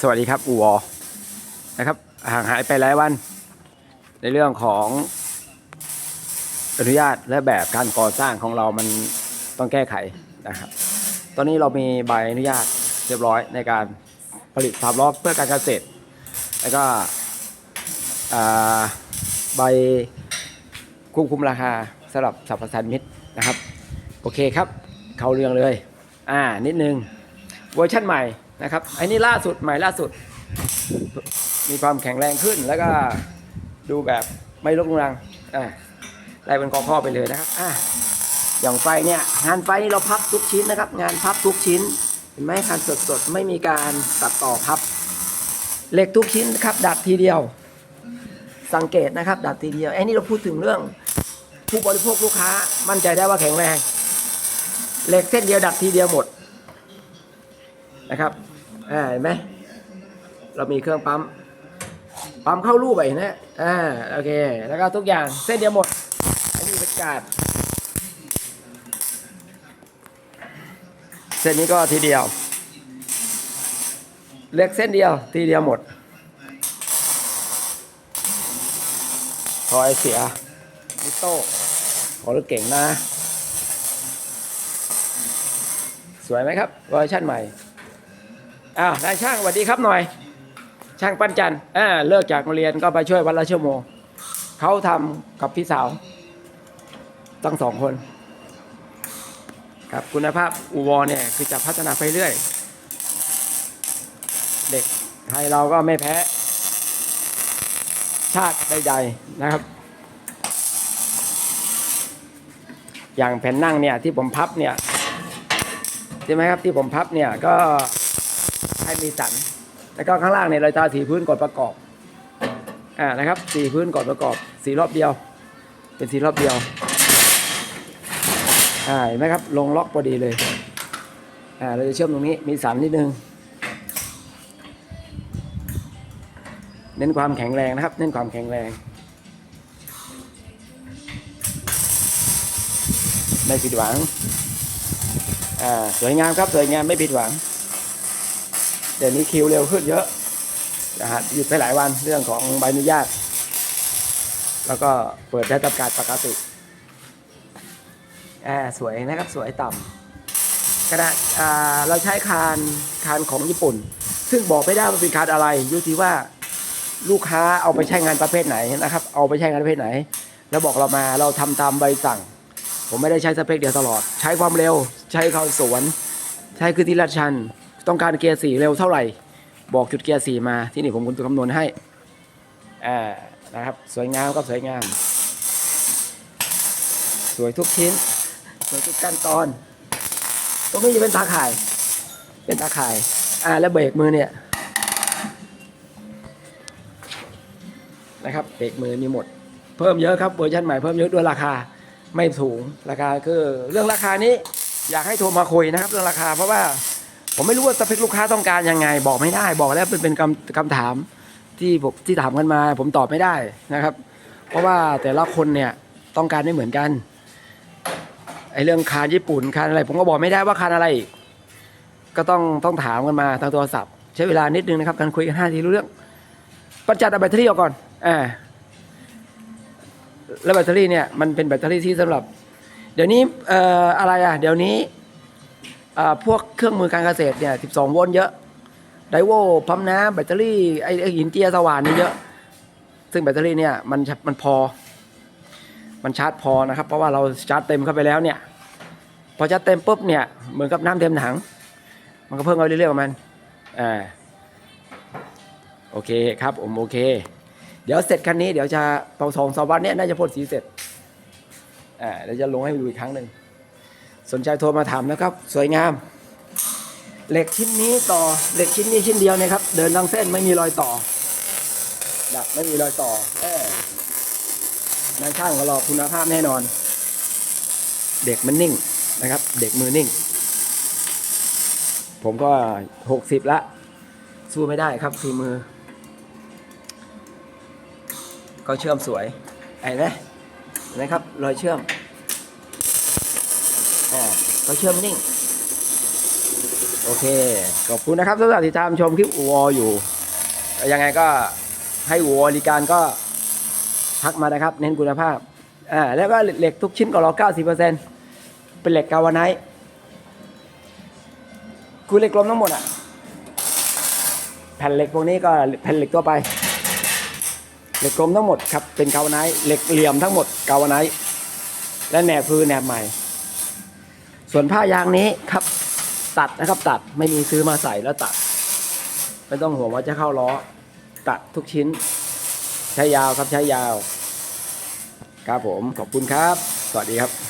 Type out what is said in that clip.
สวัสดีครับอูวอนะครับห่างหายไปหลายวัน ในเรื่องของอนุญาตและแบบการก่อสร้างของเรามันต้องแก้ไขนะครับ ตอนนี้เรามีใบอนุญาตเรียบร้อยในการผลิตสามล้อเพื่อการเกษตร แล้วก็ใบควบคุมราคาสำหรับสรรพสานมิตรนะครับ โอเคครับ เข้าเรื่องเลย อ่านิดนึงเวอร์ชันใหม่ นะครับไอ้นี่ล่าสุดใหม่ล่าสุด มีความแข็งแรงขึ้นแล้วก็ดูแบบไม่ลกรุงรังอ่าไล่เป็นข้อข้อไปเลยนะครับอ่าอย่างไฟเนี่ยงานไฟนี่เราพับทุกชิ้นนะครับ งานพับทุกชิ้นเห็นไหมคันสดๆไม่มีการตัดต่อพับเหล็กทุกชิ้นครับ ดัดทีเดียว สังเกตนะครับ ดัดทีเดียวไอ้นี่เราพูดถึงเรื่อง ผู้บริโภคลูกค้ามั่นใจได้ว่าแข็งแรงเหล็กเส้นเดียวดัดทีเดียวหมดนะครับ อ่าเห็นไหมเรามีเครื่องปั๊ม ปั๊มเข้ารูปไปนะอ่าโอเค แล้วก็ทุกอย่างเส้นเดียวหมดอันนี้เป็นการดเส้นนี้ก็ทีเดียวเหล็กเส้นเดียวทีเดียวหมดคอยเสียมิโต้ขอรถเก่งนะ สวยไหมครับเวอร์ชั่นใหม่ อ้าวนายช่างสวัสดีครับหน่อย ช่างปั้นจันอ่าเลิกจากโรงเรียนก็ไปช่วยวันละชั่วโมงเขาทำกับพี่สาวตั้งสองคน ครับคุณภาพอูวอเนี่ยคือจะพัฒนาไปเรื่อย เด็กไทยเราก็ไม่แพ้ ชาติใดๆนะครับ อย่างแผ่นนั่งเนี่ยที่ผมพับเนี่ยใช่ไหมครับที่ผมพับเนี่ยก็ ให้มีสัน แล้วก็ข้างล่างเนี่ยเราทาสีพื้นก่อนประกอบ อ่านะครับ สีพื้นก่อนประกอบ สีรอบเดียว เป็นสีรอบเดียว อ่าเห็นไหมครับ ลงล็อกพอดีเลย อ่า เราจะเชื่อมตรงนี้ มีสันนิดนึง เน้นความแข็งแรงนะครับ เน้นความแข็งแรงไม่ผิดหวัง อ่า สวยงามครับ สวยงามไม่ผิดหวัง เดี๋ยวนี้คิวเร็วขึ้นเยอะนะฮะหยุดไปหลายวันเรื่องของใบอนุญาต แล้วก็เปิดได้จำกัดปกติแอ่าสวยนะครับสวยต่ำกระดาษอ่าเราใช้คานคานของญี่ปุ่น ซึ่งบอกไม่ได้ว่าเป็นคานอะไรอยู่ที่ว่าลูกค้าเอาไปใช้งานประเภทไหนนะครับ เอาไปใช้งานประเภทไหน แล้วบอกเรามาเราทำตามใบสั่ง ผมไม่ได้ใช้สเปคเดียวตลอด ใช้ความเร็ว ใช้ความสวน ใช้คือที่ลาดชัน ต้องการเกียร์สี่เร็วเท่าไหร่ บอกจุดเกียร์สี่มาที่นี่ผมคุณคำนวณให้อ่านะครับ สวยงามก็สวยงาม สวยทุกชิ้น สวยทุกขั้นตอน ตรงนี้จะเป็นตาข่าย เป็นตาข่ายอ่าแล้วเบรกมือเนี่ยนะครับเบรกมือมีหมด เพิ่มเยอะครับเวอร์ชันใหม่เพิ่มเยอะด้วยราคาไม่สูงราคาคือเรื่องราคานี้อยากให้โทรมาคุยนะครับ เรื่องราคาเพราะว่า ผมไม่รู้ว่าสเปคลูกค้าต้องการยังไง บอกไม่ได้บอกแล้วเป็นเป็นคำคำถามที่ผมที่ถามกันมา ผมตอบไม่ได้นะครับ เพราะว่าแต่ละคนเนี่ยต้องการไม่เหมือนกันไอเรื่องคานญี่ปุ่นคานอะไร ผมก็บอกไม่ได้ว่าคานอะไร ก็ต้องต้องถามกันมาทางโทรศัพท์ ใช้เวลานิดนึงนะครับการคุยกันห้าทีรู้เรื่องปัจจัยเอาแบตเตอรี่ออกก่อนอ่าแล้วแบตเตอรี่เนี่ยมันเป็นแบตเตอรี่ที่สำหรับ เดี๋ยวนี้เอ่ออะไรอะเดี๋ยวนี้ พวกเครื่องมือการเกษตรเนี่ย12 โวลต์เยอะ ไดโวปั๊มน้ำแบตเตอรี่ไอ้ไอ้หินเจียสว่านนี่เยอะ ซึ่งแบตเตอรี่เนี่ยมันมันพอ มันชาร์จพอนะครับ เพราะว่าเราชาร์จเต็มเข้าไปแล้วเนี่ย พอชาร์จเต็มปุ๊บเนี่ยเหมือนกับน้ำเต็มถัง มันก็เพิ่มเอาเรื่อยๆของมันอ่าโอเคครับผมโอเค เดี๋ยวเสร็จคันนี้เดี๋ยวจะเป่าสองสามวันเนี้ยน่าจะพ่นสีเสร็จอ่าเดี๋ยวจะลงให้ดูอีกครั้งหนึ่ง สนใจโทรมาถามนะครับ สวยงาม เหล็กชิ้นนี้ต่อเหล็กชิ้นนี้ชิ้นเดียวเนี่ยครับ เดินทั้งเส้นไม่มีรอยต่อ ดับไม่มีรอยต่อเออนายช่างของเราคุณภาพแน่นอน เด็กมันนิ่งนะครับ เด็กมือนิ่ง ผมก็หกสิบละ สู้ไม่ได้ครับฝีมือ ก็เชื่อมสวยไอ้นะนะครับ รอยเชื่อม อ่าก็เชื่อมนิ่ง โอเค ขอบคุณนะครับสำหรับติดตามชมคลิปอูวออยู่ ยังไงก็ให้อูวอบริการก็ทักมานะครับ เน้นคุณภาพ อ่า แล้วก็เหล็กทุกชิ้นของเรา90%เป็นเหล็กกาวไนท์คือเหล็กกลมทั้งหมดอะ แผ่นเหล็กพวกนี้ก็แผ่นเหล็กตัวไป เหล็กกลมทั้งหมดครับ เป็นกาวไนท์เหล็กเหลี่ยมทั้งหมดกาวไนท์และแหนบคือแหนบใหม่ ส่วนผ้ายางนี้ครับตัดนะครับตัดไม่มีซื้อมาใส่แล้วตัด ไม่ต้องห่วงว่าจะเข้าล้อ ตัดทุกชิ้น ใช้ยาวครับใช้ยาว ครับผมขอบคุณครับ สวัสดีครับ